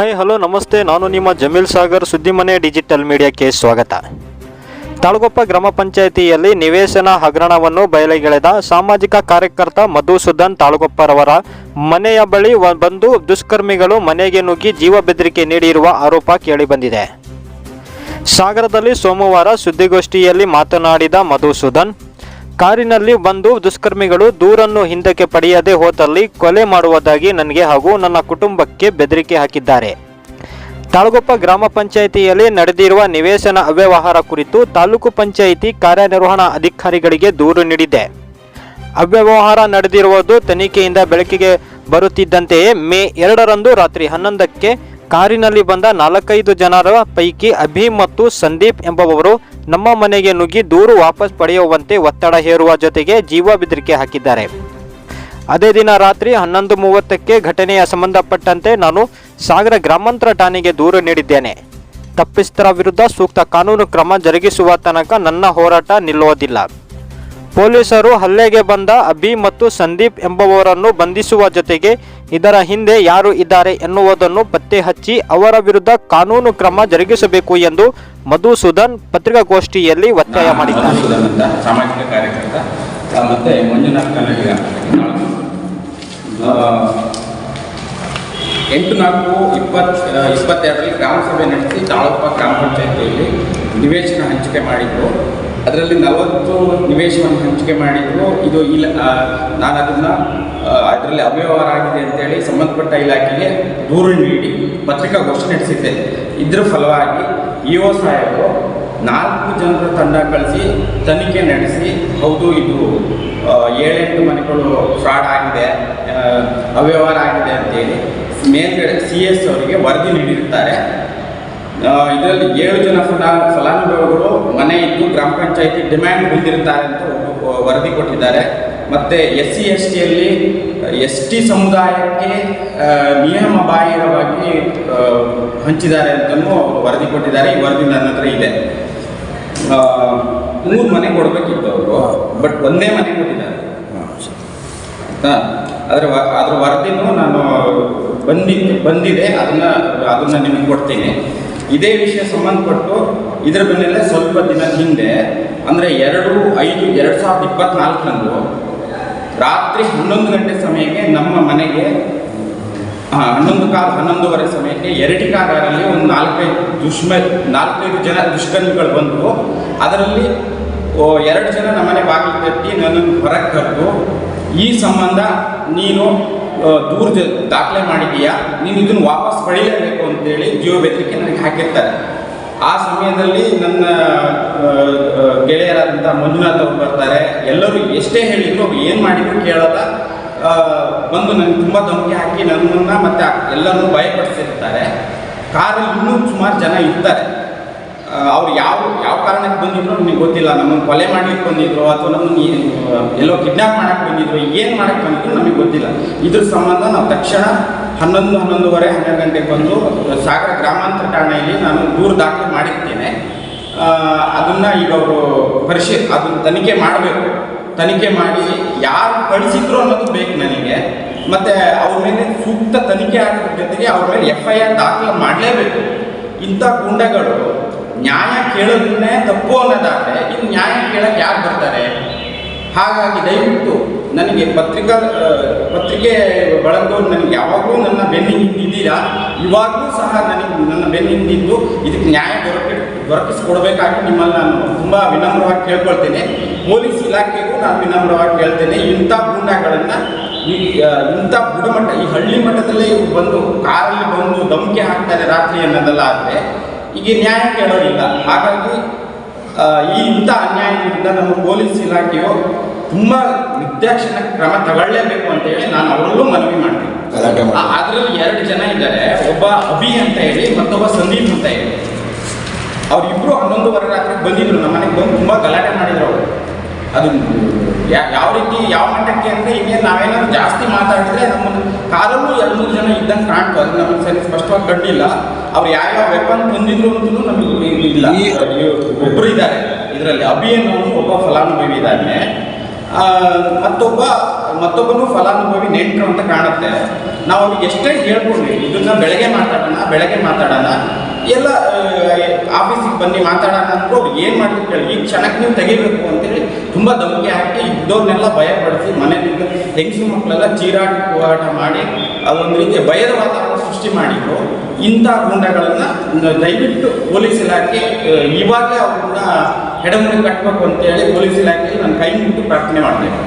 Hi hello ನಮಸ್ತೆ. ನಾನು ನಿಮ್ಮ ಜಮೀಲ್ ಸಾಗರ್, ಸುದ್ದಿಮನೆ ಡಿಜಿಟಲ್ ಮೀಡಿಯಾಕ್ಕೆ ಸ್ವಾಗತ. ತಾಳಗೊಪ್ಪ ಗ್ರಾಮ ಪಂಚಾಯಿತಿಯಲ್ಲಿ ನಿವೇಶನ ಹಗರಣವನ್ನು ಬಯಲಿಗೆಳೆದ ಸಾಮಾಜಿಕ ಕಾರ್ಯಕರ್ತ ಮಧುಸೂದನ್ ತಾಳಗೊಪ್ಪರವರ ಮನೆಯ ಬಳಿ ಬಂದು ದುಷ್ಕರ್ಮಿಗಳು ಮನೆಗೆ ನುಗ್ಗಿ ಜೀವ ಬೆದರಿಕೆ ನೀಡಿರುವ ಆರೋಪ ಕೇಳಿಬಂದಿದೆ. ಸಾಗರದಲ್ಲಿ ಸೋಮವಾರ ಸುದ್ದಿಗೋಷ್ಠಿಯಲ್ಲಿ ಮಾತನಾಡಿದ ಮಧುಸೂದನ್ ಕಾರಿನಲ್ಲಿ ಬಂದು ದುಷ್ಕರ್ಮಿಗಳು ದೂರನ್ನು ಹಿಂದಕ್ಕೆ ಪಡೆಯದೆ ಹೋದಲ್ಲಿ ಕೊಲೆ ಮಾಡುವುದಾಗಿ ನನಗೆ ಹಾಗೂ ನನ್ನ ಕುಟುಂಬಕ್ಕೆ ಬೆದರಿಕೆ ಹಾಕಿದ್ದಾರೆ. ತಾಳಗೊಪ್ಪ ಗ್ರಾಮ ಪಂಚಾಯಿತಿಯಲ್ಲಿ ನಡೆದಿರುವ ನಿವೇಶನ ಅವ್ಯವಹಾರ ಕುರಿತು ತಾಲೂಕು ಪಂಚಾಯಿತಿ ಕಾರ್ಯನಿರ್ವಹಣಾ ಅಧಿಕಾರಿಗಳಿಗೆ ದೂರು ನೀಡಿದೆ. ಅವ್ಯವಹಾರ ನಡೆದಿರುವುದು ತನಿಖೆಯಿಂದ ಬೆಳಕಿಗೆ ಬರುತ್ತಿದ್ದಂತೆಯೇ ಮೇ ಎರಡರಂದು ರಾತ್ರಿ ಹನ್ನೊಂದಕ್ಕೆ ಕಾರಿನಲ್ಲಿ ಬಂದ ನಾಲ್ಕೈದು ಜನರ ಪೈಕಿ ಅಭಿ ಮತ್ತು ಸಂದೀಪ್ ಎಂಬುವವರು ನಮ್ಮ ಮನೆಗೆ ನುಗ್ಗಿ ದೂರು ವಾಪಸ್ ಪಡೆಯುವಂತೆ ಒತ್ತಡ ಹೇರುವ ಜೊತೆಗೆ ಜೀವ ಬೆದರಿಕೆ ಹಾಕಿದ್ದಾರೆ. ಅದೇ ದಿನ ರಾತ್ರಿ ಹನ್ನೊಂದು ಮೂವತ್ತಕ್ಕೆ ಘಟನೆಯ ಸಂಬಂಧಪಟ್ಟಂತೆ ನಾನು ಸಾಗರ ಗ್ರಾಮಾಂತರ ಠಾಣೆಗೆ ದೂರು ನೀಡಿದ್ದೇನೆ. ತಪ್ಪಿಸ್ತರ ವಿರುದ್ಧ ಸೂಕ್ತ ಕಾನೂನು ಕ್ರಮ ಜರುಗಿಸುವ ತನಕ ನನ್ನ ಹೋರಾಟ ನಿಲ್ಲುವುದಿಲ್ಲ. ಪೊಲೀಸರು ಹಲ್ಲೆಗೆ ಬಂದ ಅಭಿ ಮತ್ತು ಸಂದೀಪ್ ಎಂಬುವರನ್ನು ಬಂಧಿಸುವ ಜೊತೆಗೆ ಇದರ ಹಿಂದೆ ಯಾರು ಇದ್ದಾರೆ ಎನ್ನುವುದನ್ನು ಪತ್ತೆ ಹಚ್ಚಿ ಅವರ ವಿರುದ್ಧ ಕಾನೂನು ಕ್ರಮ ಜರುಗಿಸಬೇಕು ಎಂದು ಮಧುಸೂದನ್ ಪತ್ರಿಕಾಗೋಷ್ಠಿಯಲ್ಲಿ ಒತ್ತಾಯ ಮಾಡಿದ್ದಾರೆ. ಸಾಮಾಜಿಕ ಕಾರ್ಯಕರ್ತ. ಮತ್ತೆ ಮಂಜುನಾಥ್ ಎಂಟು ನಾಲ್ಕು ಇಪ್ಪತ್ ಇಪ್ಪತ್ತೆರಡರಲ್ಲಿ ಗ್ರಾಮ ಸಭೆ ನಡೆಸಿ ತಾಳಪ್ಪ ಗ್ರಾಮ ಪಂಚಾಯತಿಯಲ್ಲಿ ನಿವೇಶನ ಹಂಚಿಕೆ ಮಾಡಿದ್ರು. ಅದರಲ್ಲಿ ನಲವತ್ತು ನಿವೇಶವನ್ನು ಹಂಚಿಕೆ ಮಾಡಿದ್ರು. ಇದು ಇಲ್ಲ ನಾನು ಅದನ್ನು ಅದರಲ್ಲಿ ಅವ್ಯವಹಾರ ಆಗಿದೆ ಅಂತೇಳಿ ಸಂಬಂಧಪಟ್ಟ ಇಲಾಖೆಗೆ ದೂರು ನೀಡಿ ಪತ್ರಿಕಾಗೋಷ್ಠಿ ನಡೆಸಿದ್ದೆ. ಇದ್ರ ಫಲವಾಗಿ ಇ ಒ ಸಾಹೇಬರು ನಾಲ್ಕು ಜನರ ತಂಡ ಕಳಿಸಿ ತನಿಖೆ ನಡೆಸಿ, ಹೌದು ಇದು ಏಳೆಂಟು ಮನೆಗಳು ಫ್ರಾಡ್ ಆಗಿದೆ ಅವ್ಯವಹಾರ ಆಗಿದೆ ಅಂತೇಳಿ ಮೇಲ್ಗಡೆ ಸಿ ಎಸ್ ಅವರಿಗೆ ವರದಿ ನೀಡಿರ್ತಾರೆ ಇದರಲ್ಲಿ ಏಳು ಜನ ಫಲ ಫಲಾನುಭವಿಗಳು ಮನೆ ಇದ್ದು ಗ್ರಾಮ ಪಂಚಾಯಿತಿ ಡಿಮ್ಯಾಂಡ್ ಹೊಂದಿರ್ತಾರೆ ಅಂತ ವರದಿ ಕೊಟ್ಟಿದ್ದಾರೆ. ಮತ್ತು ಎಸ್ ಸಿ ಎಸ್ ಟಿಯಲ್ಲಿ ಎಸ್ ಟಿ ಸಮುದಾಯಕ್ಕೆ ನಿಯಮ ಬಾಹಿರವಾಗಿ ಹಂಚಿದ್ದಾರೆ ಅಂತಲೂ ಅವರು ವರದಿ ಕೊಟ್ಟಿದ್ದಾರೆ. ಈ ವರದಿ ನನ್ನ ಹತ್ರ ಇದೆ. ಮೂರು ಮನೆ ಕೊಡಬೇಕಿತ್ತು ಅವರು ಬಟ್ ಒಂದೇ ಮನೆ ಕೊಟ್ಟಿದ್ದಾರೆ. ಹಾಂ ಅದರ ವ- ಅದ್ರ ವರದಿನೂ ನಾನು ಬಂದಿ ಬಂದಿದೆ. ಅದನ್ನು ಅದನ್ನು ನಿಮಗೆ ಕೊಡ್ತೀನಿ. ಇದೇ ವಿಷಯ ಸಂಬಂಧಪಟ್ಟು ಇದರ ಬೆನ್ನಲ್ಲೇ ಸ್ವಲ್ಪ ದಿನ ಹಿಂದೆ, ಅಂದರೆ ಎರಡು ಐದು ಎರಡು ಸಾವಿರದ ಇಪ್ಪತ್ನಾಲ್ಕರಂದು ರಾತ್ರಿ ಹನ್ನೊಂದು ಗಂಟೆ ಸಮಯಕ್ಕೆ ನಮ್ಮ ಮನೆಗೆ ಹನ್ನೊಂದು ಕಾಲು, ಹನ್ನೊಂದುವರೆ ಸಮಯಕ್ಕೆ ಎರಡು ಕಾರಲ್ಲಿ ಒಂದು ನಾಲ್ಕೈದು ದುಷ್ಮ, ನಾಲ್ಕೈದು ಜನ ದುಷ್ಕರ್ಮಿಗಳು ಬಂದರು ಅದರಲ್ಲಿ ಎರಡು ಜನ ನಮ್ಮನೆ ಬಾಗಿಲು ತಟ್ಟಿ ನನ್ನನ್ನು ಹೊರಗೆ ಕರೆದು, ಈ ಸಂಬಂಧ ನೀನು ದೂರ ದಾಖಲೆ ಮಾಡಿದೀಯಾ ನೀನು ಇದನ್ನು ವಾಪಸ್ ಪಡೆಯಲೇಬೇಕು ಅಂತೇಳಿ ಜೀವ ಬೆದರಿಕೆ ನನಗೆ ಹಾಕಿರ್ತಾರೆ. ಆ ಸಮಯದಲ್ಲಿ ನನ್ನ ಗೆಳೆಯರಾದಂಥ ಮಂಜುನಾಥ್ ಅವರು ಬರ್ತಾರೆ. ಎಲ್ಲರೂ ಎಷ್ಟೇ ಹೇಳಿದ್ರು ಅವ್ರು ಏನು ಮಾಡಿದ್ರು ಕೇಳಲ್ಲ. ಬಂದು ನನಗೆ ತುಂಬ ಧಮಕಿ ಹಾಕಿ ನನ್ನನ್ನು ಮತ್ತು ಎಲ್ಲರನ್ನೂ ಭಯಪಡಿಸಿರ್ತಾರೆ. ಕಾರಲ್ಲಿ ಇನ್ನೂ ಸುಮಾರು ಜನ ಇರ್ತಾರೆ. ಅವ್ರು ಯಾವ ಯಾವ ಕಾರಣಕ್ಕೆ ಬಂದಿದ್ರು ನಿಮಗೆ ಗೊತ್ತಿಲ್ಲ. ನಮ್ಮನ್ನು ಕೊಲೆ ಮಾಡ್ಲಿಕ್ಕೆ ಬಂದಿದ್ರು ಅಥವಾ ನಮ್ಮನ್ನು ಎಲ್ಲೋ ಕಿಡ್ನಾಪ್ ಮಾಡಕ್ಕೆ ಬಂದಿದ್ರು, ಏನು ಮಾಡಕ್ಕೆ ಬಂದಿದ್ರು ನಮಗೆ ಗೊತ್ತಿಲ್ಲ. ಇದ್ರ ಸಂಬಂಧ ನಾವು ತಕ್ಷಣ ಹನ್ನೊಂದು, ಹನ್ನೊಂದುವರೆ, ಹನ್ನೆರಡು ಗಂಟೆಗೆ ಬಂದು ಸಾಗರ ಗ್ರಾಮಾಂತರ ಠಾಣೆಯಲ್ಲಿ ನಾನು ದೂರು ದಾಖಲೆ ಮಾಡಿರ್ತೇನೆ. ಅದನ್ನು ಈಗ ಅವರು ಪರಿಶೀಲ ಅದನ್ನು ತನಿಖೆ ಮಾಡಬೇಕು. ತನಿಖೆ ಮಾಡಿ ಯಾರು ಕಳಿಸಿದ್ರು ಅನ್ನೋದು ಬೇಕು ನನಗೆ. ಮತ್ತೆ ಅವ್ರ ಮೇಲೆ ಸೂಕ್ತ ತನಿಖೆ ಆಗೋದ್ರ ಜೊತೆಗೆ ಅವ್ರ ಮೇಲೆ ಎಫ್ ಐ ಆರ್ ದಾಖಲೆ ಮಾಡಲೇಬೇಕು. ಇಂಥ ಗುಂಡಗಳು ನ್ಯಾಯ ಕೇಳೋದನ್ನೇ ತಪ್ಪು ಅನ್ನೋದಾದರೆ ಇನ್ನು ನ್ಯಾಯ ಕೇಳಕ್ಕೆ ಯಾರು ಬರ್ತಾರೆ? ಹಾಗಾಗಿ ದಯವಿಟ್ಟು ನನಗೆ ಪತ್ರಿಕಾ ಪತ್ರಿಕೆ ಬಳಗದವ್ರು ನನಗೆ ಯಾವಾಗಲೂ ನನ್ನ ಬೆನ್ನು ಹಿಂದಿದ್ದೀರಾ ಇವಾಗಲೂ ಸಹ ನನಗೆ ನನ್ನ ಬೆನ್ನು ಹಿಂದಿದ್ದು ಇದಕ್ಕೆ ನ್ಯಾಯ ದೊರಕಿ, ದೊರಕಿಸ್ಕೊಡ್ಬೇಕಾಗಿ ನಿಮ್ಮಲ್ಲಿ ನಾನು ತುಂಬ ವಿನಮ್ರವಾಗಿ ಕೇಳ್ಕೊಳ್ತೇನೆ. ಪೊಲೀಸ್ ಇಲಾಖೆಗೂ ನಾನು ವಿನಮ್ರವಾಗಿ ಕೇಳ್ತೇನೆ. ಇಂಥ ಗೂಂಡಾಗಳನ್ನು ಈ ಇಂಥ ಬುಡಮಟ್ಟ ಈ ಹಳ್ಳಿ ಮಟ್ಟದಲ್ಲೇ ಬಂದು, ಕಾರಲ್ಲಿ ಬಂದು ಧಮಕಿ ಹಾಕ್ತಾರೆ ರಾತ್ರಿ ಅನ್ನೋದೆಲ್ಲ ಆದರೆ ಈಗ ನ್ಯಾಯ ಕೇಳೋದಿಲ್ಲ. ಹಾಗಾಗಿ ಈ ಇಂಥ ಅನ್ಯಾಯದಿಂದ ನಮ್ಮ ಪೊಲೀಸ್ ಇಲಾಖೆಯು ತುಂಬ ನಿರ್ದಾಕ್ಷಿಣ ಕ್ರಮ ತಗೊಳ್ಳೇಬೇಕು ಅಂತ ಹೇಳಿ ನಾನು ಅವರಲ್ಲೂ ಮನವಿ ಮಾಡ್ತೀನಿ. ಅದರಲ್ಲಿ ಎರಡು ಜನ ಇದ್ದಾರೆ. ಒಬ್ಬ ಅಭಿ ಅಂತ ಹೇಳಿ ಮತ್ತೊಬ್ಬ ಸಂದೀಪ್ ಅಂತ ಹೇಳಿ. ಅವ್ರಿಬ್ರು ಹನ್ನೊಂದುವರೆ ರಾತ್ರಿ ಬಂದಿದ್ರು. ನಮ್ಮ ಮನೆಗೆ ಬಂದು ತುಂಬ ಗಲಾಟೆ ಮಾಡಿದ್ರು ಅವರು. ಅದು ಯಾ- ಯಾವ ರೀತಿ ಯಾವ ಮಟ್ಟಕ್ಕೆ ಅಂದರೆ ಇನ್ನೇನು ನಾವೇನಾದ್ರು ಜಾಸ್ತಿ ಮಾತಾಡಿದ್ರೆ ನಮ್ಮ ಕಾರಲ್ಲೂ ಎರಡು ಮೂರು ಜನ ಇದ್ದಂಗೆ ಕಾಣ್ತು. ಅದು ನಮಗೆ ಸರಿ ಸ್ಪಷ್ಟವಾಗಿ ಕಂಡಿಲ್ಲ ಅವ್ರು ಯಾವ್ಯಾವ ವೆಪನ್ ತಂದಿದ್ರು ಅಂತಲೂ ನಮಗೆ ಇಲ್ಲ ಒಬ್ಬರು ಇದ್ದಾರೆ. ಇದರಲ್ಲಿ ಅಭಿ ಅನ್ನೋನು ಒಬ್ಬ ಫಲಾನುಭವಿ ಇದ್ದಾನೆ. ಮತ್ತೊಬ್ಬ ಮತ್ತೊಬ್ಬನು ಫಲಾನುಭವಿ ನೆಂಟರು ಅಂತ ಕಾಣುತ್ತೆ. ನಾವು ಅವ್ರಿಗೆ ಎಷ್ಟೇ ಹೇಳ್ಕೊಂಡ್ವಿ ಇದನ್ನ ಬೆಳಗ್ಗೆ ಮಾತಾಡೋಣ ಬೆಳಗ್ಗೆ ಮಾತಾಡೋಣ. ಎಲ್ಲ ಆಫೀಸಿಗೆ ಬನ್ನಿ ಮಾತಾಡೋಣ ಅಂದ್ರೂ ಏನು ಮಾಡ್ಲಿಕ್ಕೆ ಕೇಳಿ ಈ ಕ್ಷಣಕ್ಕೆ ನೀವು ತೆಗಿಬೇಕು ಅಂತೇಳಿ ತುಂಬ ಧಮಕಿ ಹಾಕಿ ಇದ್ದವ್ರನ್ನೆಲ್ಲ ಭಯಪಡಿಸಿ ಮನೆಯಿಂದ ಹೆಂಗಸು ಮಕ್ಕಳೆಲ್ಲ ಚೀರಾಟ ಹೋರಾಟ ಮಾಡಿ ಅದೊಂದು ರೀತಿಯ ಭಯದ ವಾತಾವರಣ ಸೃಷ್ಟಿ ಮಾಡಿದ್ರು. ಇಂಥ ಗುಂಡಗಳನ್ನು ದಯವಿಟ್ಟು ಪೊಲೀಸ್ ಇಲಾಖೆ ಇವಾಗಲೇ ಅವ್ರನ್ನ ಹೆಡಮನೆ ಕಟ್ಟಬೇಕು ಅಂತೇಳಿ ಪೊಲೀಸ್ ಇಲಾಖೆಯಲ್ಲಿ ನಾನು ಕೈ ಮುಟ್ಟು ಪ್ರಾರ್ಥನೆ ಮಾಡ್ತೇನೆ.